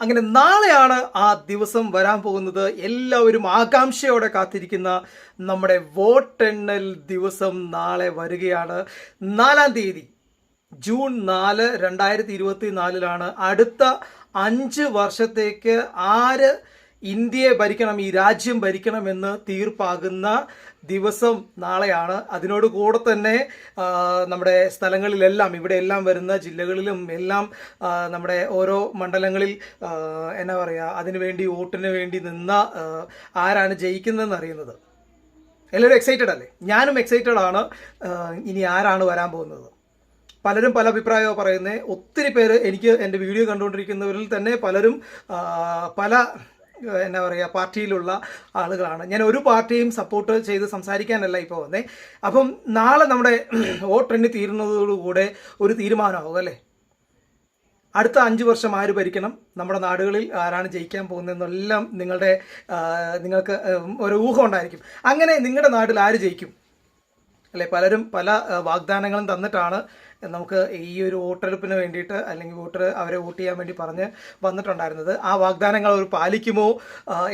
അങ്ങനെ നാളെയാണ് ആ ദിവസം വരാൻ പോകുന്നത്. എല്ലാവരും ആകാംക്ഷയോടെ കാത്തിരിക്കുന്ന നമ്മുടെ വോട്ടെണ്ണൽ ദിവസം നാളെ വരികയാണ്. നാലാം തീയതി ജൂൺ നാല് രണ്ടായിരത്തി ഇരുപത്തി നാലിലാണ് അടുത്ത അഞ്ച് വർഷത്തേക്ക് ആര് ഇന്ത്യയെ ഭരിക്കണം ഈ രാജ്യം ഭരിക്കണമെന്ന് തീർപ്പാകുന്ന ദിവസം നാളെയാണ്. അതിനോട് കൂടെ തന്നെ നമ്മുടെ സ്ഥലങ്ങളിലെല്ലാം ഇവിടെ എല്ലാം വരുന്ന ജില്ലകളിലും എല്ലാം നമ്മുടെ ഓരോ മണ്ഡലങ്ങളിൽ എന്നാ പറയുക അതിനുവേണ്ടി വോട്ടിന് വേണ്ടി നിന്ന ആരാണ് ജയിക്കുന്നതെന്ന് അറിയുന്നത്. എല്ലാവരും എക്സൈറ്റഡ് അല്ലേ? ഞാനും എക്സൈറ്റഡ് ആണ് ഇനി ആരാണ് വരാൻ പോകുന്നത്. പലരും പല അഭിപ്രായമോ പറയുന്നത്. ഒത്തിരി പേര് എനിക്ക് എന്റെ വീഡിയോ കണ്ടുകൊണ്ടിരിക്കുന്നവരിൽ തന്നെ പലരും പല എന്നാ പറയുക പാർട്ടിയിലുള്ള ആളുകളാണ്. ഞാൻ ഒരു പാർട്ടിയും സപ്പോർട്ട് ചെയ്ത് സംസാരിക്കാനല്ല ഇപ്പോൾ വന്നേ. അപ്പം നാളെ നമ്മുടെ വോട്ടെണ്ണി തീരുന്നതോടുകൂടെ ഒരു തീരുമാനമാകും അല്ലേ? അടുത്ത അഞ്ച് വർഷം ആര് ഭരിക്കണം? നമ്മുടെ നാടുകളിൽ ആരാണ് ജയിക്കാൻ പോകുന്നതെന്നെല്ലാം നിങ്ങളുടെ നിങ്ങൾക്ക് ഒരു ഊഹം ഉണ്ടായിരിക്കും. അങ്ങനെ നിങ്ങളുടെ നാട്ടിൽ ആര് ജയിക്കും? അല്ലെ പലരും പല വാഗ്ദാനങ്ങളും തന്നിട്ടാണ് നമുക്ക് ഈ ഒരു വോട്ടെടുപ്പിന് വേണ്ടിയിട്ട് അല്ലെങ്കിൽ വോട്ടർ അവരെ വോട്ട് ചെയ്യാൻ വേണ്ടി പറഞ്ഞ് വന്നിട്ടുണ്ടായിരുന്നത്. ആ വാഗ്ദാനങ്ങൾ അവർ പാലിക്കുമോ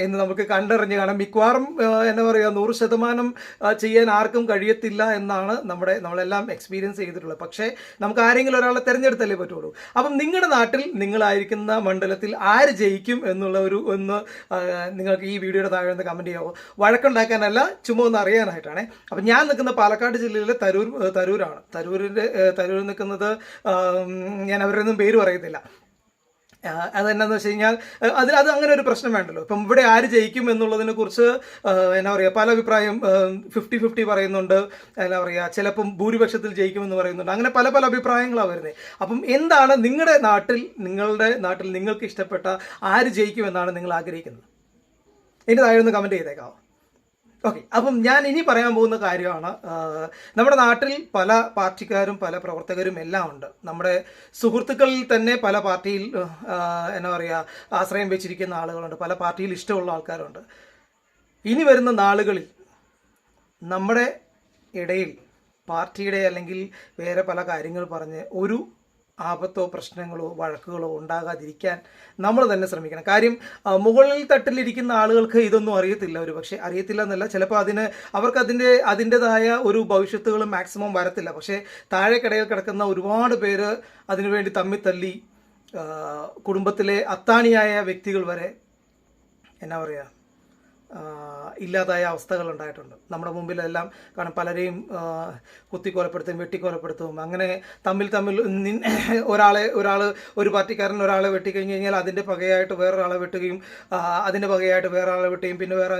എന്ന് നമുക്ക് കണ്ടറിഞ്ഞ് കാണാം. മിക്കവാറും എന്താ പറയുക നൂറ് ശതമാനം ചെയ്യാൻ ആർക്കും കഴിയത്തില്ല എന്നാണ് നമ്മുടെ നമ്മളെല്ലാം എക്സ്പീരിയൻസ് ചെയ്തിട്ടുള്ളത്. പക്ഷേ നമുക്ക് ആരെങ്കിലും ഒരാളെ തിരഞ്ഞെടുത്തല്ലേ പറ്റുള്ളൂ. അപ്പം നിങ്ങളുടെ നാട്ടിൽ നിങ്ങളായിരിക്കുന്ന മണ്ഡലത്തിൽ ആര് ജയിക്കും എന്നുള്ള ഒരു ഒന്ന് നിങ്ങൾക്ക് ഈ വീഡിയോയുടെ താഴെ ഒന്ന് കമന്റ് ചെയ്യാമോ വഴക്കുണ്ടാക്കാനല്ല ചുമ്മാ ഒന്ന് അറിയാനായിട്ടാണ്. അപ്പം ഞാൻ നിൽക്കുന്ന പാലക്കാട് ജില്ലയിലെ തരൂർ തരൂരാണ്. തരൂരിന്റെ തരൂരിൽ നിൽക്കുന്നത് ഞാൻ അവരൊന്നും പേര് പറയുന്നില്ല. അതെന്നാന്ന് വെച്ച് കഴിഞ്ഞാൽ അതിൽ അത് അങ്ങനെ ഒരു പ്രശ്നം വേണ്ടല്ലോ. ഇപ്പം ഇവിടെ ആര് ജയിക്കും എന്നുള്ളതിനെ കുറിച്ച് എന്നാ പറയുക പല അഭിപ്രായം ഫിഫ്റ്റി ഫിഫ്റ്റി പറയുന്നുണ്ട്. എന്നാ പറയുക ചിലപ്പം ഭൂരിപക്ഷത്തിൽ ജയിക്കുമെന്ന് പറയുന്നുണ്ട്. അങ്ങനെ പല പല അഭിപ്രായങ്ങളാണ് വരുന്നത് അപ്പം എന്താണ് നിങ്ങളുടെ നാട്ടിൽ നിങ്ങളുടെ നാട്ടിൽ നിങ്ങൾക്ക് ഇഷ്ടപ്പെട്ട ആര് ജയിക്കുമെന്നാണ് നിങ്ങൾ ആഗ്രഹിക്കുന്നത്? എന്റെ താഴെ ഒന്ന് കമന്റ് ചെയ്തേക്കാവോ? ഓക്കെ അപ്പം ഞാൻ ഇനി പറയാൻ പോകുന്ന കാര്യമാണ് നമ്മുടെ നാട്ടിൽ പല പാർട്ടിക്കാരും പല പ്രവർത്തകരും എല്ലാം ഉണ്ട്. നമ്മുടെ സുഹൃത്തുക്കളിൽ തന്നെ പല പാർട്ടിയിൽ എന്താ പറയുക ആശ്രയം വെച്ചിരിക്കുന്ന ആളുകളുണ്ട് പല പാർട്ടിയിൽ ഇഷ്ടമുള്ള ആൾക്കാരുണ്ട്. ഇനി വരുന്ന നാളുകളിൽ നമ്മുടെ ഇടയിൽ പാർട്ടിയുടെ അല്ലെങ്കിൽ വേറെ പല കാര്യങ്ങൾ പറഞ്ഞ് ഒരു ആപത്തോ പ്രശ്നങ്ങളോ വഴക്കുകളോ ഉണ്ടാകാതിരിക്കാൻ നമ്മൾ തന്നെ ശ്രമിക്കണം. കാര്യം മുകളിൽ തട്ടിലിരിക്കുന്ന ആളുകൾക്ക് ഇതൊന്നും അറിയത്തില്ല ഒരു പക്ഷേ. അറിയത്തില്ല എന്നല്ല ചിലപ്പോൾ അതിന് അവർക്ക് അതിന്റെ അതിന്റെതായ ഒരു ഭവിഷ്യത്തുകളും മാക്സിമം വരത്തില്ല. പക്ഷേ താഴെക്കിടയിൽ കിടക്കുന്ന ഒരുപാട് പേര് അതിനുവേണ്ടി തമ്മിത്തല്ലി കുടുംബത്തിലെ അത്താണിയായ വ്യക്തികൾ വരെ എന്നാ പറയുക ഇല്ലാതായ അവസ്ഥകൾ ഉണ്ടായിട്ടുണ്ട്. നമ്മുടെ മുമ്പിലെല്ലാം കാരണം പലരെയും കുത്തിക്കൊലപ്പെടുത്തും വെട്ടിക്കൊലപ്പെടുത്തും. അങ്ങനെ തമ്മിൽ തമ്മിൽ ഒരാളെ ഒരാൾ ഒരു പാർട്ടിക്കാരൻ ഒരാളെ വെട്ടിക്കഴിഞ്ഞ് കഴിഞ്ഞാൽ അതിന്റെ പകയായിട്ട് വേറൊരാളെ വെട്ടുകയും അതിന്റെ പകയായിട്ട് വേറൊരാളെ വെട്ടുകയും പിന്നെ വേറെ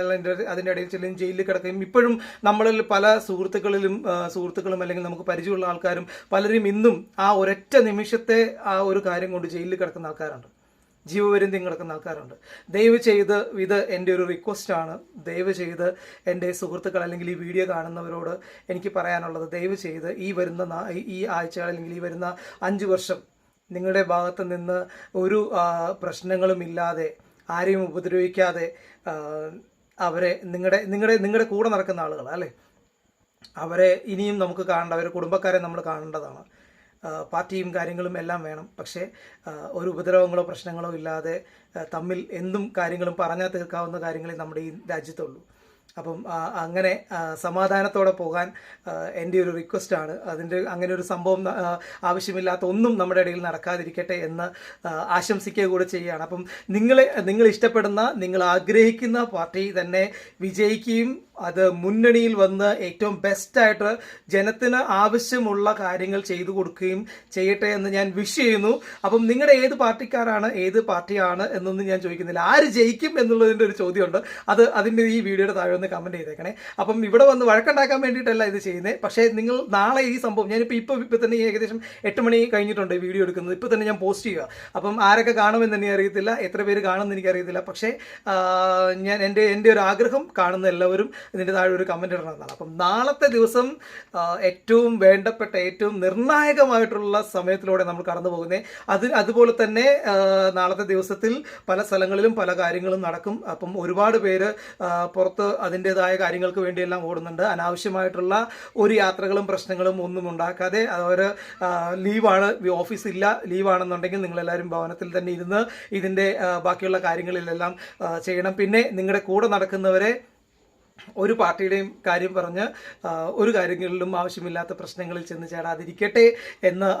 അതിന്റെ ഇടയിൽ ചെല്ലും ജയിലിൽ കിടക്കുകയും. ഇപ്പോഴും നമ്മളിൽ പല സുഹൃത്തുക്കളിലും സുഹൃത്തുക്കളും അല്ലെങ്കിൽ നമുക്ക് പരിചയമുള്ള ആൾക്കാരും പലരും ഇന്നും ആ ഒരൊറ്റ നിമിഷത്തെ ആ ഒരു കാര്യം കൊണ്ട് ജയിലിൽ കിടക്കുന്ന ആൾക്കാരുണ്ട്. ജീവപര്യന്തം കിടക്കുന്ന ആൾക്കാരുണ്ട് ദയവ് ചെയ്ത് ഇത് എന്റെ ഒരു റിക്വസ്റ്റാണ് ദയവ് ചെയ്ത് എന്റെ സുഹൃത്തുക്കൾ അല്ലെങ്കിൽ ഈ വീഡിയോ കാണുന്നവരോട് എനിക്ക് പറയാനുള്ളത് ദയവ് ചെയ്ത് ഈ വരുന്ന ഈ ആഴ്ച അല്ലെങ്കിൽ ഈ വരുന്ന അഞ്ച് വർഷം നിങ്ങളുടെ ഭാഗത്ത് നിന്ന് ഒരു പ്രശ്നങ്ങളുമില്ലാതെ ആരെയും ഉപദ്രവിക്കാതെ അവരെ നിങ്ങളുടെ നിങ്ങളുടെ നിങ്ങളുടെ കൂടെ നടക്കുന്ന ആളുകൾ അല്ലേ? അവരെ ഇനിയും നമുക്ക് കാണേണ്ട അവരെ കുടുംബക്കാരെ നമ്മൾ കാണേണ്ടതാണ്. പാർട്ടിയും കാര്യങ്ങളും എല്ലാം വേണം. പക്ഷേ ഒരു ഉപദ്രവങ്ങളോ പ്രശ്നങ്ങളോ ഇല്ലാതെ തമ്മിൽ എന്തും കാര്യങ്ങളും പറഞ്ഞാൽ തീർക്കാവുന്ന കാര്യങ്ങളെ നമ്മുടെ ഈ രാജ്യത്തുള്ളൂ. അപ്പം അങ്ങനെ സമാധാനത്തോടെ പോകാൻ എന്റെ ഒരു റിക്വസ്റ്റാണ് അതിന്റെ അങ്ങനെ ഒരു സംഭവം ആവശ്യമില്ലാത്ത ഒന്നും നമ്മുടെ ഇടയിൽ നടക്കാതിരിക്കട്ടെ എന്ന് ആശംസിക്കുക കൂടെ ചെയ്യുകയാണ്. അപ്പം നിങ്ങളെ നിങ്ങൾ ഇഷ്ടപ്പെടുന്ന നിങ്ങൾ ആഗ്രഹിക്കുന്ന പാർട്ടി തന്നെ വിജയിക്കുകയും അത് മുന്നണിയിൽ വന്ന് ഏറ്റവും ബെസ്റ്റായിട്ട് ജനത്തിന് ആവശ്യമുള്ള കാര്യങ്ങൾ ചെയ്തു കൊടുക്കുകയും ചെയ്യട്ടെ എന്ന് ഞാൻ വിഷ് ചെയ്യുന്നു. അപ്പം നിങ്ങളുടെ ഏത് പാർട്ടിക്കാരാണ് ഏത് പാർട്ടിയാണ് എന്നൊന്നും ഞാൻ ചോദിക്കുന്നില്ല. ആര് ജയിക്കും എന്നുള്ളതിന്റെ ഒരു ചോദ്യമുണ്ട്. അത് അതിന്റെ ഈ വീഡിയോയുടെ താഴെ ഒന്ന് കമന്റ് ചെയ്തേക്കണേ. അപ്പം ഇവിടെ വന്ന് വഴക്കുണ്ടാക്കാൻ വേണ്ടിയിട്ടല്ല ഇത് ചെയ്യുന്നത് പക്ഷേ നിങ്ങൾ നാളെ ഈ സംഭവം ഞാനിപ്പോൾ ഇപ്പോൾ ഇപ്പോൾ തന്നെ ഏകദേശം എട്ട് മണി കഴിഞ്ഞിട്ടുണ്ട് വീഡിയോ എടുക്കുന്നത്. ഇപ്പോൾ തന്നെ ഞാൻ പോസ്റ്റ് ചെയ്യുക. അപ്പം ആരൊക്കെ കാണുമെന്ന് എനിക്ക് അറിയത്തില്ല. എത്ര പേര് കാണുമെന്ന് എനിക്കറിയത്തില്ല. പക്ഷേ ഞാൻ എന്റെ എന്റെ ഒരു ആഗ്രഹം കാണുന്ന എല്ലാവരും ഇതിന്റെ താഴെ ഒരു കമന്റ് ഇടണമെന്നാണ് അപ്പം നാളത്തെ ദിവസം ഏറ്റവും വേണ്ടപ്പെട്ട ഏറ്റവും നിർണായകമായിട്ടുള്ള സമയത്തിലൂടെ നമ്മൾ കടന്നു പോകുന്നത് അത് അതുപോലെ തന്നെ നാളത്തെ ദിവസത്തിൽ പല സ്ഥലങ്ങളിലും പല കാര്യങ്ങളും നടക്കും. അപ്പം ഒരുപാട് പേര് പുറത്ത് അതിന്റെതായ കാര്യങ്ങൾക്ക് വേണ്ടിയെല്ലാം ഓടുന്നുണ്ട്. അനാവശ്യമായിട്ടുള്ള ഒരു യാത്രകളും പ്രശ്നങ്ങളും ഒന്നും ഉണ്ടാക്കാതെ അവർ ലീവാണ് ഓഫീസ് ഇല്ല ലീവാണെന്നുണ്ടെങ്കിൽ നിങ്ങളെല്ലാവരും ഭവനത്തിൽ തന്നെ ഇരുന്ന് ഇതിന്റെ ബാക്കിയുള്ള കാര്യങ്ങളിലെല്ലാം ചെയ്യണം. പിന്നെ നിങ്ങളുടെ കൂടെ നടക്കുന്നവരെ ഒരു പാർട്ടിയുടെയും കാര്യം പറഞ്ഞ് ഒരു കാര്യങ്ങളിലും ആവശ്യമില്ലാത്ത പ്രശ്നങ്ങളിൽ ചെന്ന് ചേടാതിരിക്കട്ടെ എന്ന്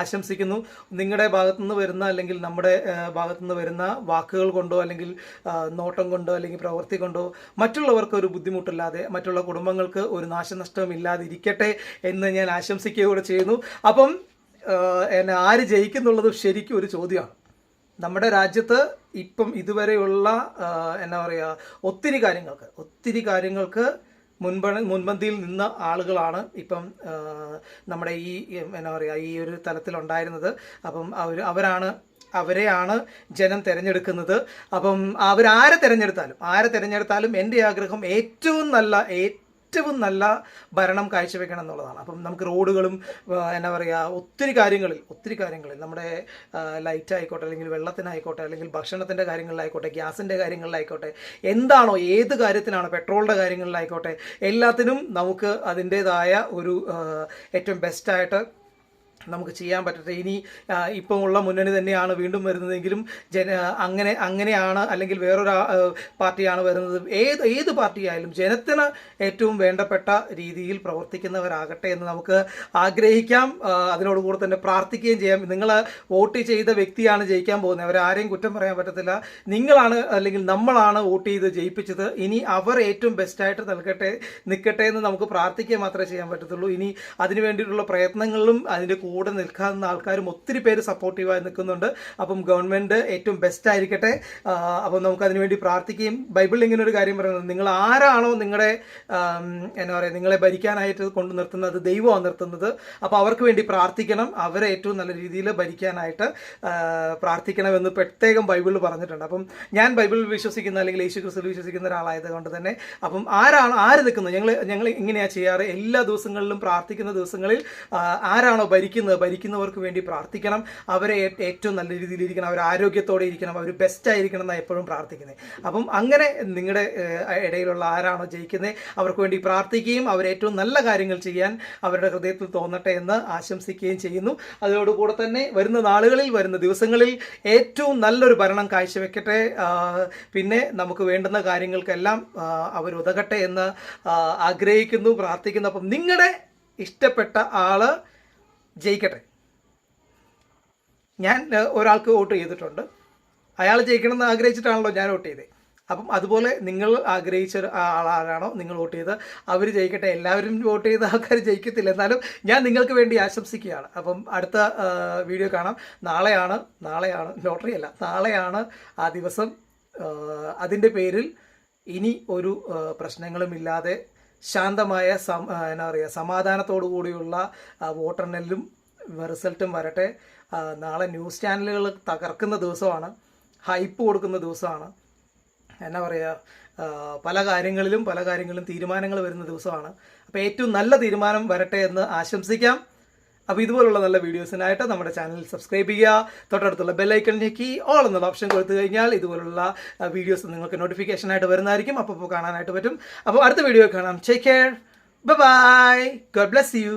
ആശംസിക്കുന്നു. നിങ്ങളുടെ ഭാഗത്തുനിന്ന് വരുന്ന അല്ലെങ്കിൽ നമ്മുടെ ഭാഗത്തു ഭാഗത്തുനിന്ന് വരുന്ന വാക്കുകൾ കൊണ്ടോ അല്ലെങ്കിൽ നോട്ടം കൊണ്ടോ അല്ലെങ്കിൽ പ്രവൃത്തി കൊണ്ടോ മറ്റുള്ളവർക്ക് ഒരു ബുദ്ധിമുട്ടില്ലാതെ മറ്റുള്ള കുടുംബങ്ങൾക്ക് ഒരു നാശനഷ്ടവും ഇല്ലാതിരിക്കട്ടെ എന്ന് ഞാൻ ആശംസിക്കുകയൂടെ ചെയ്യുന്നു. അപ്പം എന്നെ ആര് ജയിക്കുന്നുള്ളത് ശരിക്കും ഒരു ചോദ്യമാണ്. നമ്മുടെ രാജ്യത്ത് ഇപ്പം ഇതുവരെയുള്ള എന്നാ പറയുക ഒത്തിരി കാര്യങ്ങൾക്ക് ഒത്തിരി കാര്യങ്ങൾക്ക് മുൻപ മുൻപന്തിയിൽ നിന്ന ആളുകളാണ് ഇപ്പം നമ്മുടെ ഈ എന്നാ പറയുക ഈ ഒരു തലത്തിലുണ്ടായിരുന്നത്. അപ്പം അവർ അവരാണ് അവരെയാണ് ജനം തിരഞ്ഞെടുക്കുന്നത്. അപ്പം അവരാരെ തിരഞ്ഞെടുത്താലും ആരെ തിരഞ്ഞെടുത്താലും എന്റെ ആഗ്രഹം ഏറ്റവും നല്ല ഏറ്റവും നല്ല ഭരണം കാഴ്ചവെക്കണം എന്നുള്ളതാണ്. അപ്പം നമുക്ക് റോഡുകളും എന്താ പറയുക ഒത്തിരി കാര്യങ്ങളിൽ ഒത്തിരി കാര്യങ്ങളിൽ നമ്മുടെ ലൈറ്റ് ആയിക്കോട്ടെ അല്ലെങ്കിൽ വെള്ളത്തിനായിക്കോട്ടെ അല്ലെങ്കിൽ ഭക്ഷണത്തിന്റെ കാര്യങ്ങളിലായിക്കോട്ടെ ഗ്യാസിന്റെ കാര്യങ്ങളിലായിക്കോട്ടെ എന്താണോ ഏത് കാര്യത്തിനാണോ പെട്രോളിന്റെ കാര്യങ്ങളിലായിക്കോട്ടെ എല്ലാത്തിനും നമുക്ക് അതിന്റേതായ ഒരു ഏറ്റവും ബെസ്റ്റായിട്ട് നമുക്ക് ചെയ്യാൻ പറ്റട്ടെ. ഇനി ഇപ്പം ഉള്ള മുന്നണി തന്നെയാണ് വീണ്ടും വരുന്നതെങ്കിലും ജന അങ്ങനെ അങ്ങനെയാണ് അല്ലെങ്കിൽ വേറൊരു പാർട്ടിയാണ് വരുന്നത്. ഏത് ഏത് പാർട്ടിയായാലും ജനത്തിന് ഏറ്റവും വേണ്ടപ്പെട്ട രീതിയിൽ പ്രവർത്തിക്കുന്നവരാകട്ടെ എന്ന് നമുക്ക് ആഗ്രഹിക്കാം. അതിനോട് കൂടെ തന്നെ പ്രാർത്ഥിക്കുകയും ചെയ്യാം. നിങ്ങൾ വോട്ട് ചെയ്ത വ്യക്തിയാണ് ജയിക്കാൻ പോകുന്നത്. അവരാരെയും കുറ്റം പറയാൻ പറ്റത്തില്ല. നിങ്ങളാണ് അല്ലെങ്കിൽ നമ്മളാണ് വോട്ട് ചെയ്ത് ജയിപ്പിച്ചത്. ഇനി അവർ ഏറ്റവും ബെസ്റ്റായിട്ട് നൽകട്ടെ നിൽക്കട്ടെ എന്ന് നമുക്ക് പ്രാർത്ഥിക്കുക മാത്രമേ ചെയ്യാൻ പറ്റത്തുള്ളൂ. ഇനി അതിനു വേണ്ടിയിട്ടുള്ള പ്രയത്നങ്ങളിലും അതിന്റെ കൂടെ നിൽക്കാവുന്ന ആൾക്കാരും ഒത്തിരി പേര് സപ്പോർട്ടീവായി നിൽക്കുന്നുണ്ട്. അപ്പം ഗവൺമെന്റ് ഏറ്റവും ബെസ്റ്റ് ആയിരിക്കട്ടെ. അപ്പം നമുക്ക് അതിനുവേണ്ടി പ്രാർത്ഥിക്കുകയും ബൈബിൾ ഇങ്ങനെ ഒരു കാര്യം പറയുന്നത് നിങ്ങൾ ആരാണോ നിങ്ങളുടെ എന്താ പറയുക നിങ്ങളെ ഭരിക്കാനായിട്ട് കൊണ്ട് നിർത്തുന്നത് ദൈവമാണ് നിർത്തുന്നത് അപ്പോൾ അവർക്ക് വേണ്ടി പ്രാർത്ഥിക്കണം. അവരെ ഏറ്റവും നല്ല രീതിയിൽ ഭരിക്കാനായിട്ട് പ്രാർത്ഥിക്കണമെന്ന് പ്രത്യേകം ബൈബിൾ പറഞ്ഞിട്ടുണ്ട്. അപ്പം ഞാൻ ബൈബിൾ വിശ്വസിക്കുന്ന അല്ലെങ്കിൽ യേശു ക്രിസ്തു വിശ്വസിക്കുന്ന ഒരാളായത് കൊണ്ട് തന്നെ അപ്പം ആരാണ് ആര് നിൽക്കുന്നത് ഞങ്ങൾ ഞങ്ങൾ ഇങ്ങനെയാണ് ചെയ്യാറ്? എല്ലാ ദിവസങ്ങളിലും പ്രാർത്ഥിക്കുന്ന ദിവസങ്ങളിൽ ആരാണോ ഭരിക്കുന്നത്? ഭരിക്കുന്നവർക്ക് വേണ്ടി പ്രാർത്ഥിക്കണം. അവരെ ഏറ്റവും നല്ല രീതിയിൽ ഇരിക്കണം. അവർ ആരോഗ്യത്തോടെ ഇരിക്കണം. അവർ ബെസ്റ്റ് ആയിരിക്കണം എന്നാണ് എപ്പോഴും പ്രാർത്ഥിക്കുന്നത് അപ്പം അങ്ങനെ നിങ്ങളുടെ ഇടയിലുള്ള ആരാണോ ജയിക്കുന്നത് അവർക്ക് വേണ്ടി പ്രാർത്ഥിക്കുകയും അവർ ഏറ്റവും നല്ല കാര്യങ്ങൾ ചെയ്യാൻ അവരുടെ ഹൃദയത്തിൽ തോന്നട്ടെ എന്ന് ആശംസിക്കുകയും ചെയ്യുന്നു. അതോടുകൂടെ തന്നെ വരുന്ന നാളുകളിൽ വരുന്ന ദിവസങ്ങളിൽ ഏറ്റവും നല്ലൊരു ഭരണം കാഴ്ചവെക്കട്ടെ. പിന്നെ നമുക്ക് വേണ്ടുന്ന കാര്യങ്ങൾക്കെല്ലാം അവരുതകട്ടെ എന്ന് ആഗ്രഹിക്കുന്നു പ്രാർത്ഥിക്കുന്നു. അപ്പം നിങ്ങളുടെ ഇഷ്ടപ്പെട്ട ആൾ ജയിക്കട്ടെ. ഞാൻ ഒരാൾക്ക് വോട്ട് ചെയ്തിട്ടുണ്ട്. അയാൾ ജയിക്കണമെന്ന് ആഗ്രഹിച്ചിട്ടാണല്ലോ ഞാൻ വോട്ട് ചെയ്തത് അപ്പം അതുപോലെ നിങ്ങൾ ആഗ്രഹിച്ച ആളാരാണോ നിങ്ങൾ വോട്ട് ചെയ്ത് അവർ ജയിക്കട്ടെ. എല്ലാവരും വോട്ട് ചെയ്ത ആൾക്കാർ ജയിക്കത്തില്ല. എന്നാലും ഞാൻ നിങ്ങൾക്ക് വേണ്ടി ആശംസിക്കുകയാണ്. അപ്പം അടുത്ത വീഡിയോ കാണാം. നാളെയാണ് നാളെയാണ് ലോട്ടറി അല്ല നാളെയാണ് ആ ദിവസം അതിന്റെ പേരിൽ ഇനി ഒരു പ്രശ്നങ്ങളും പ്രശ്നങ്ങളുമില്ലാതെ ശാന്തമായ സം എന്നാ പറയുക സമാധാനത്തോടു കൂടിയുള്ള വോട്ടെണ്ണലും റിസൾട്ടും വരട്ടെ. നാളെ ന്യൂസ് ചാനലുകൾ തകർക്കുന്ന ദിവസമാണ്. ഹൈപ്പ് കൊടുക്കുന്ന ദിവസമാണ്. എന്നാ പറയുക പല കാര്യങ്ങളിലും പല കാര്യങ്ങളിലും തീരുമാനങ്ങൾ വരുന്ന ദിവസമാണ്. അപ്പോൾ ഏറ്റവും നല്ല തീരുമാനം വരട്ടെ എന്ന് ആശംസിക്കാം. അപ്പോൾ ഇതുപോലുള്ള നല്ല വീഡിയോസിനായിട്ട് നമ്മുടെ ചാനൽ സബ്സ്ക്രൈബ് ചെയ്യുക. തൊട്ടടുത്തുള്ള ബെല്ലൈക്കൺ ഞെക്കി ഓൾ എന്നുള്ള ഓപ്ഷൻ കൊടുത്തു കഴിഞ്ഞാൽ ഇതുപോലുള്ള വീഡിയോസ് നിങ്ങൾക്ക് നോട്ടിഫിക്കേഷൻ ആയിട്ട് വരുന്നതായിരിക്കും. അപ്പോൾ കാണാനായിട്ട് പറ്റും. അപ്പോൾ അടുത്ത വീഡിയോ കാണാം. Take care bye God bless you